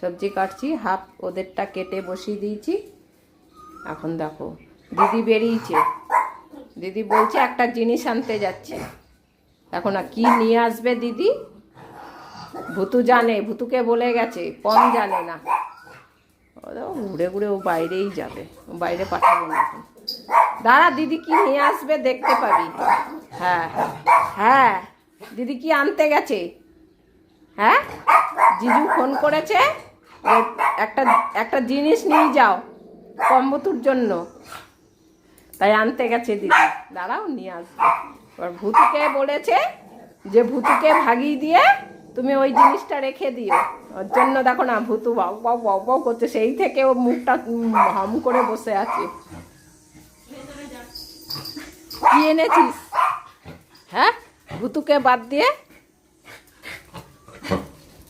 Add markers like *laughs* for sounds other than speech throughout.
সবজি কাটছি, হাফ ওদেরটা কেটে বসিয়ে দিয়েছি। এখন দেখো, দিদি বেরিয়েছে। দিদি বলছে, একটা জিনিস আনতে যাচ্ছে। এখন আর কি নিয়ে আসবে দিদি? ভুতু জানে, ভুতুকে বলে গেছে, কম জানে না। ঘুরে ঘুরে ও বাইরেই যাবে, ও বাইরে পাঠাবো না। এখন দাঁড়া, দিদি কি নিয়ে আসবে দেখতে পাবি। হ্যাঁ হ্যাঁ দিদি কি আনতে গেছে? হ্যাঁ জিজু ফোন করেছে? একটা একটা জিনিস নিয়ে যাও কম্বতুর জন্য। তাই আনতে গেছে দিদি। দাঁড়াও, নিয়ে আসবে এবার ভূতুকে বলেছে যে, ভূতুকে ভাগিয়ে দিয়ে তুমি ওই জিনিসটা রেখে দিও। ওর জন্য দেখো না, ভূতু বাউ বাউ বাউ করছে। সেই থেকে ও মুখটা হম করে বসে আছে। কি এনেছিস? হ্যাঁ? ভুতুকে বাদ দিয়ে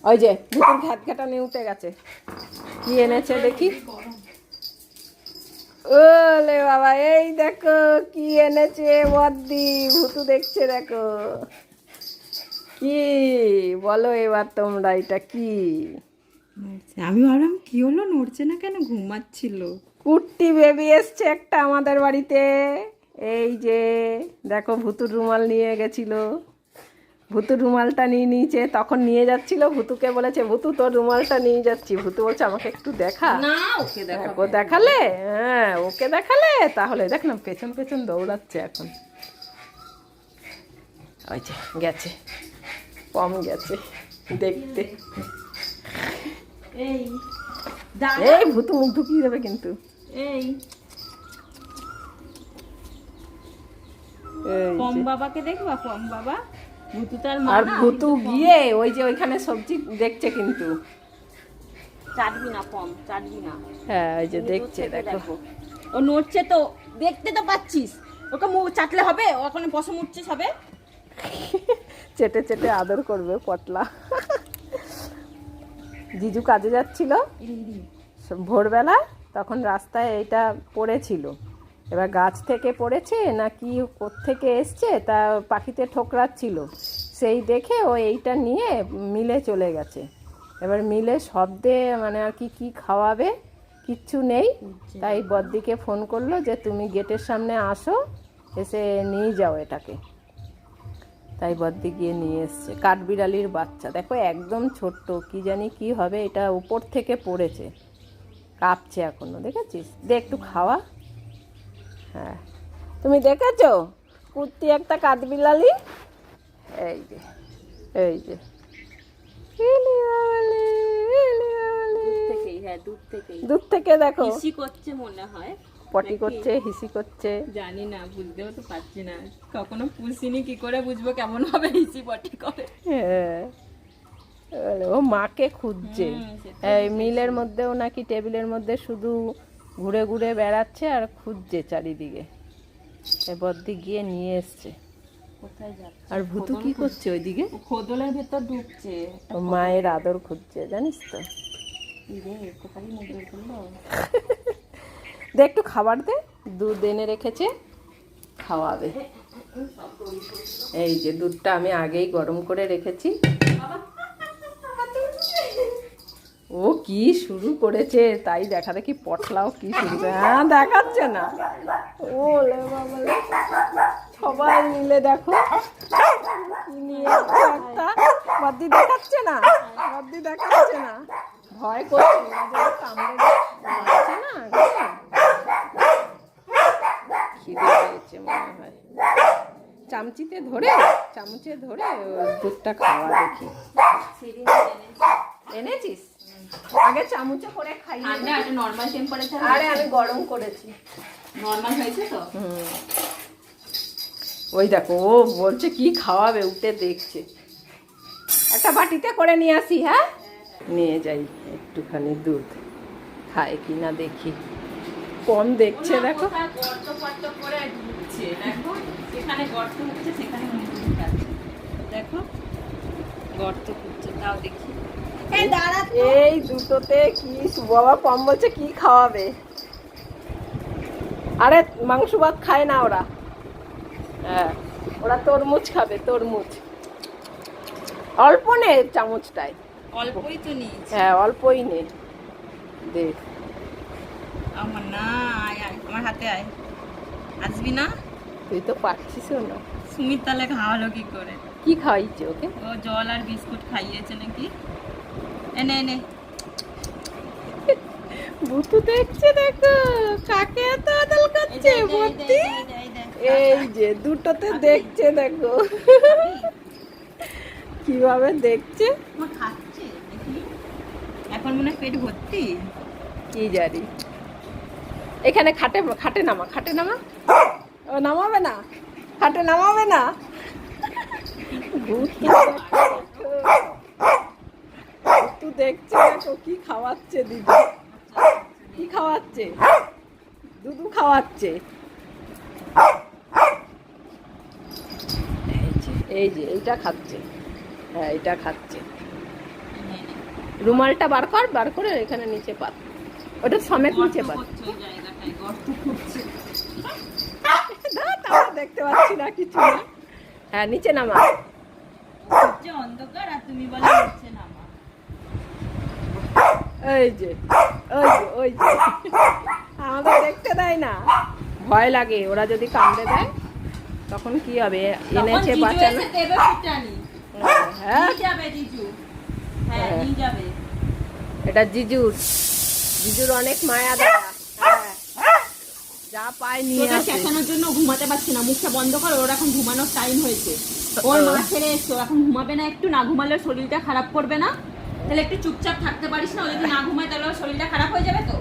ওই যে ভুতুর ঘ্যাট নিয়ে উঠে গেছে। কি এনেছে দেখি? ওলে বাবা এই দেখো কি এনেছে বদ্দি ভুতু দেখছে দেখো। কি বলো এবার তোমরা এটা কি? আমি ভাবলাম কি হলো? নড়ছে না কেন? ঘুমাচ্ছিল। কুর্তি বেবি এসছে একটা আমাদের বাড়িতে। এই যে দেখো ভুতুর রুমাল নিয়ে গেছিল। ভুতুর রুমালটা নিয়ে নিয়েছে তখন নিয়ে যাচ্ছিল ভুতুকে বলেছে ভুতু তোর রুমালটা নিয়ে যাচ্ছি। ভুতু বলছে আমাকে একটু দেখা। ওকে দেখো দেখালে? হ্যাঁ ওকে দেখালে? তাহলে দেখ না পেছন পেছন দৌড়াচ্ছে এখন। ওই যে গেছে। কম গেছে দেখতে। এই ভুতু মুখ ঢুকিয়ে দেবে কিন্তু। এই। পম বাবাকে দেখবা পম বাবা? ভুতু আর ভুতু গিয়ে ওই যে ওইখানে সবজি দেখছে কিন্তু। চাটবি না পম চাটবি না। হ্যাঁ ওই যে দেখছে দেখো। ও নড়ছে তো দেখতে তো পাচ্ছিস। ওকে মুখ চাটলে হবে ওখানে পশম উঠছে সবে চেটে চেটে আদর করবে পটলা। জিজু কাজে যাচ্ছিল। ভোরবেলা তখন রাস্তায় এটা পড়েছিল। এবার গাছ থেকে পড়েছে না কি থেকে এসছে? তা পাখিতে ঠোকরাচ্ছিল। সেই দেখে ও এইটা নিয়ে মিলে চলে গেছে। এবার মিলে শব্দে মানে আর কি কি খাওয়াবে? কিচ্ছু নেই। তাই বদ্দিকে ফোন করল যে তুমি গেটের সামনে আসো এসে নিয়ে যাও এটাকে। তাই বদ্দি গিয়ে নিয়ে এসছে। কাঠবিড়ালির বাচ্চা। দেখো একদম ছোট্ট। কি জানি কি হবে এটা উপর থেকে পড়েছে। কাঁপছে এখনও দেখেছিস? দে একটু খাওয়া। হ্যাঁ। তুমি দেখেছ? কুর্তি একটা কাঠবিড়ালি এই যে এই যে। থেকেই হ্যাঁ দূর থেকে দেখো। হিসি করছে মনে হয়। পটি করছে হিসি করছে। জানি না বুঝতেও তো পারছি না। কখনো পুষিনি কি করে বুঝব কেমন ভাবে হিসি পটি করে? হ্যাঁ। ও মাকে খুঁজছে। এই মিলের মধ্যেও নাকি টেবিলের মধ্যে শুধু ঘুরে ঘুরে বেড়াচ্ছে আর খুঁজছে চারিদিকে। দিক গিয়ে নিয়ে এসছে। আর ভূতু কি করছে ওইদিকে? খোদলের ভেতর ঢুকছে। মায়ের আদর খুঁজছে জানিস তো। দে একটু খাবার দে দুধ এনে রেখেছে খাওয়াবে। এই যে দুধটা আমি আগেই গরম করে রেখেছি। ও কি শুরু করেছে? তাই দেখা দেখি পটলাও কি শুরু হ্যাঁ দেখাচ্ছে না। ও। সবাই মিলে দেখো। একটা? বদ্দি দেখাচ্ছে না? বদ্দি দেখাচ্ছে না? ভয় করছে না, যে না? খিদে পেয়েছে মনে হয়। চামচিতে ধরে, চামচে ধরে দুধটা খাওয়া দেখি। এনেছিস? আগে চামচে করে খাই নর্মাল টেম্পারেচার আরে আমি গরম করেছি। নর্মাল হয়েছে তো? হুম। ওই দেখো ও বলছে কি খাওয়াবে উঠে দেখছে। একটা বাটিতে করে নিয়ে আসি হ্যাঁ? নিয়ে যাই একটুখানি দুধ। খায় কি না দেখি। কম দেখছে দেখো। দেখো? গর্ত খুঁজছে তাও দেখি। এই দুটোতে কি বাবা কম বলছে কি খাওয়াবে? আরে মাংস ভাত খায় না ওরা। হ্যাঁ ওরা তরমুজ খাবে তরমুজ। অল্প নে চামচটায়। অল্পই তো নিয়েছি। হ্যাঁ অল্পই নে। দে। আমার না আয় আয় আমার হাতে আয়। আসবি না? তুই তো পারছিস না। সুমিত তাহলে খাওয়ালো কি করে? কি খাওয়াইছে ওকে? ও জল আর বিস্কুট খাইয়েছে নাকি? এনে এনে। *laughs* ভুতু দেখছে দেখো। কাকে এত আদল করছে ভর্তি এই যে দুটোতে দেখছে দেখো। কীভাবে দেখছে? এখন মনে হয় পেট ভর্তি। কি জানি। এখানে খাটে খাটে নামা খাটে নামা। ও নামাবে না। খাটে নামাবে না। *laughs* ভূত ভূতু দেখছে দেখো কি খাওয়াচ্ছে দিদি? কি খাওয়াচ্ছে? দুধু খাওয়াচ্ছে। এই যে এইটা খাচ্ছে। হ্যাঁ এটা খাচ্ছে। রুমালটা বার কর, বার করে এখানে নিচে পাত। ওটা সমেত নিচে পাত। দেখতে পাচ্ছি না, কিছু না। হ্যাঁ নিচে নামা। অন্ধকার আর তুমি বলে যে ওই যে ওই যে। আমাদের দেখতে দেয় না। ভয় লাগে ওরা যদি কামড়ে দেয় তখন কি হবে? এনেছে বাঁচানো। হ্যাঁ। হ্যাঁ হ্যাঁ। এটা জিজুর জিজুর অনেক মায়া দেয়া। যা পায় নিয়ে চেঁচানোর জন্য ঘুমাতে পারছে না। মুখটা বন্ধ কর ওর এখন ঘুমানোর টাইম হয়েছে। ওর মা ছেড়ে এসছো এখন ঘুমাবে না একটু। না ঘুমালে শরীরটা খারাপ করবে না। তাহলে একটু চুপচাপ থাকতে পারিস না ও যদি না ঘুমায় তাহলে শরীরটা খারাপ হয়ে যাবে তো?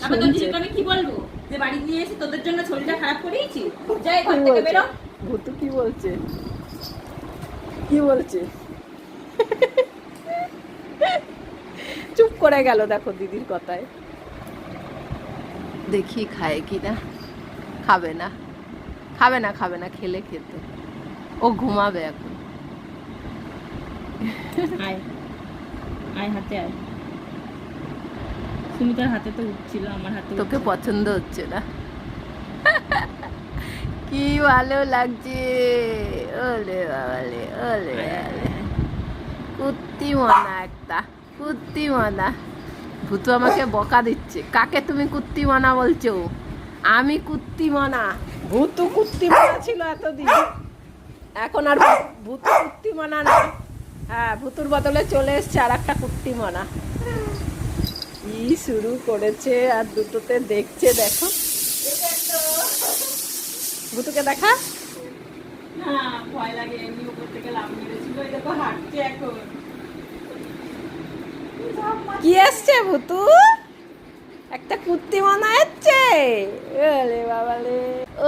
তারপর তোর। দিদিকে আমি কি বলব? যে বাড়ি নিয়ে এসে তোদের জন্য শরীরটা খারাপ করিয়েছি? যাই ঘর থেকে বেরো। ভুতু কি বলছে? কি বলছে? চুপ করে গেল দেখো দিদির কথায়। দেখি খায় কি না খাবে না। খাবে না খাবে না খেলে খেতে। ও ঘুমাবে এখন। আয়। আয় হাতে আয়। সুমিতার হাতে তো উঠছিল আমার হাতে তোকে পছন্দ হচ্ছে না। *laughs* কি ভালো লাগছে। ওলে বাবালে ওলে কুত্তি মনা একটা কুত্তি মনা। ভূতু আমাকে বকা দিচ্ছে কাকে তুমি কুত্তি মনা বলছো? আমি কুত্তি মনা। ভূতু কুত্তি মনা ছিল এতদিন। *laughs* এখন আর ভূতু কুত্তি মনা না। হ্যাঁ ভূতুর বদলে চলে এসছে আর একটা কুত্তি মনা কি শুরু করেছে আর দুটোতে দেখছে দেখো। ভূতুকে দেখা? ভয় লাগে এমনি উপর থেকে লাভ মেরেছিল এটা তো হাঁটছে এখন। কি এসছে ভূতু? একটা কুত্তি মনে হচ্ছে ওলে বাবালে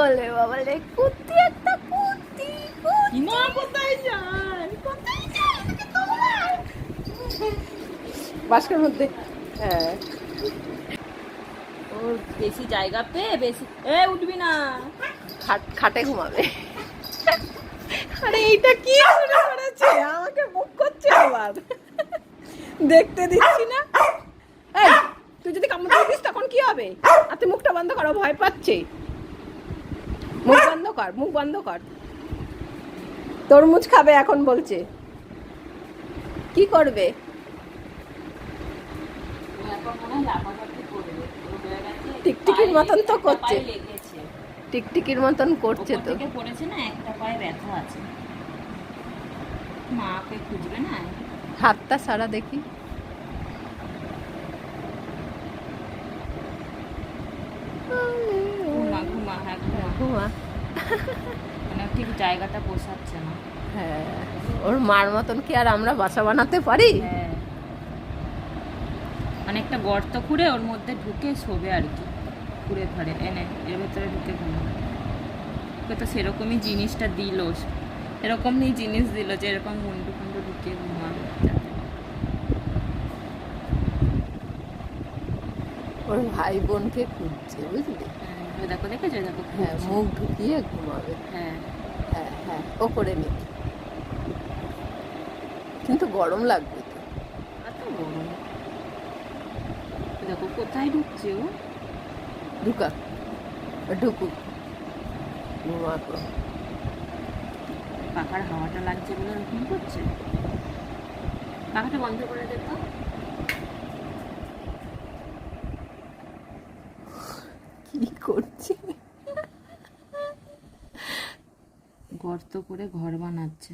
ওলে বাবালে কুত্তি একটা কুত্তি কুত্তি। মা কোথায় যায় কোথায় যায়? এটাকে দৌড়ায়। বাস্কের মধ্যে। হ্যাঁ। ও বেশি জায়গা পেয়ে বেশি এ উঠবি না। খাট খাটে ঘুমাবে। আরে এইটা কি শুরু করেছে আমাকে মুখ করছে আবার। দেখতে দিচ্ছি না। এই তুই যদি কামড় দিস তখন কি হবে? আর তুই মুখটা বন্ধ করো ভয় পাচ্ছে। মুখ বন্ধ কর মুখ বন্ধ কর। তরমুজ খাবে এখন বলছে। কি করবে ও এখন মনে হয় লাফালাফি করবে ও হয়ে গেছে টিকটিকির মতন তো করছে। টিকটিকির মতন করছে তো। পড়েছে না একটা পায়ে ব্যথা আছে। মাকে খুঁজবে না? হাতটা সারা দেখি। হ্যাঁ ঘুমা। মানে ঠিক জায়গাটা পোষাচ্ছে না। হ্যাঁ ওর মার মতন কি আর আমরা বাসা বানাতে পারি? একটা গর্ত খুঁড়ে ওর মধ্যে ঢুকে শোবে আর কি। খুঁড়ে ফাড়ে এনে এর ভেতরে ঢুকে ঘুমাবে তো সেরকমই জিনিসটা দিল। এরকমই জিনিস দিল যে এরকম মুন্ডু ফুন্ডু ঢুকিয়ে ঘুমাবে। ওর ভাই বোনকে খুঁজছে বুঝলি? হ্যাঁ দেখো দেখেছ? দেখো হ্যাঁ মুখ ঢুকিয়ে ঘুমাবে। হ্যাঁ। হ্যাঁ হ্যাঁ ও করে নি কিন্তু গরম লাগবে তো এত গরম ওই দেখো কোথায় ঢুকছে ও ঢুকা ঢুকুক পাখার হাওয়াটা লাগছে বলে এরকম করছে পাখাটা বন্ধ করে দে তো কি করছে গর্ত করে ঘর বানাচ্ছে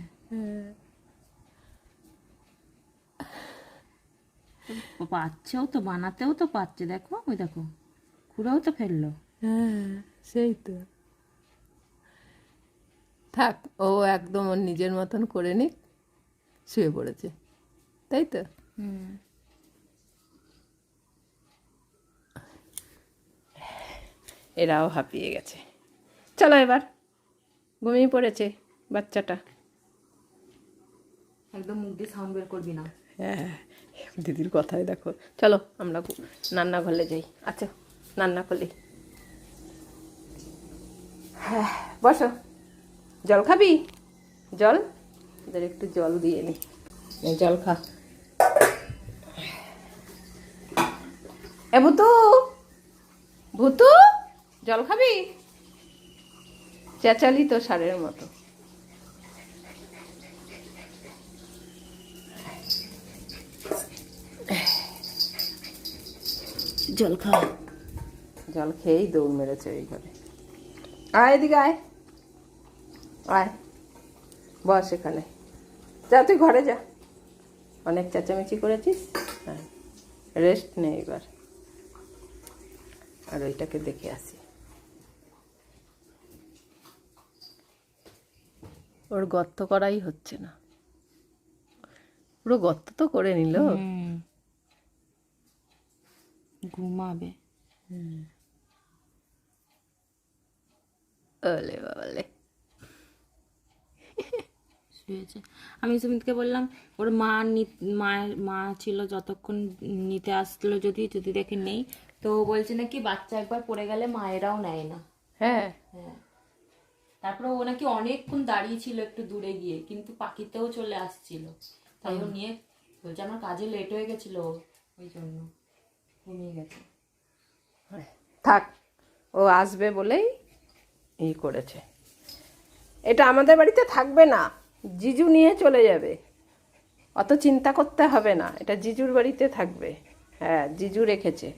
পাচ্ছেও তো বানাতেও তো পাচ্ছে দেখো ওই দেখো খুঁড়েও তো ফেলল। হ্যাঁ সেই তো। থাক ও একদম ওর নিজের মতন করে নিক শুয়ে পড়েছে তাই তো? হুম। এরাও হাঁপিয়ে গেছে। চলো এবার ঘুমিয়ে পড়েছে বাচ্চাটা। একদম মুখ দিয়ে সাউন্ড বের করবি না। হ্যাঁ দিদির কথাই দেখো। চলো, আমরা রান্নাঘরে যাই। আচ্ছা রান্না করলি হ্যাঁ বসো। জল খাবি? জল? ওদের একটু জল দিয়ে নি। জল খা। এ ভুতু! ভুতু! জল খাবি? চেঁচালি তো সারের মতো। জল খা। জল খেয়েই দৌড় মেরেছে ওই ঘরে। আয় এদিকে আয়। আয়। বস এখানে। যা তুই ঘরে যা। অনেক চেঁচামেচি করেছিস? হ্যাঁ। রেস্ট নে এবার। আর ওইটাকে দেখে আসি। ওর গর্ত করাই হচ্ছে না। পুরো গর্ত তো করে নিল। ঘুমাবে। ওলে বাবালে। শুয়েছে। আমি সুমিতকে বললাম ওর মা মায়ের মা ছিল যতক্ষণ নিতে আসলো যদি যদি দেখে নেই। তো ও বলছে নাকি বাচ্চা একবার পড়ে গেলে মায়েরাও নেয় না। হ্যাঁ। হ্যাঁ। তারপরে ও নাকি অনেকক্ষণ দাঁড়িয়ে ছিল একটু দূরে গিয়ে কিন্তু পাখিতেও চলে আসছিল। তাই ও নিয়ে বলছে আমার কাজে লেট হয়ে গেছিল। ওই জন্য। ঘুমিয়ে গেছে। থাক ও আসবে বলেই ই করেছে। এটা আমাদের বাড়িতে থাকবে না জিজু নিয়ে চলে যাবে। অত চিন্তা করতে হবে না এটা জিজুর বাড়িতে থাকবে। হ্যাঁ জিজু রেখেছে।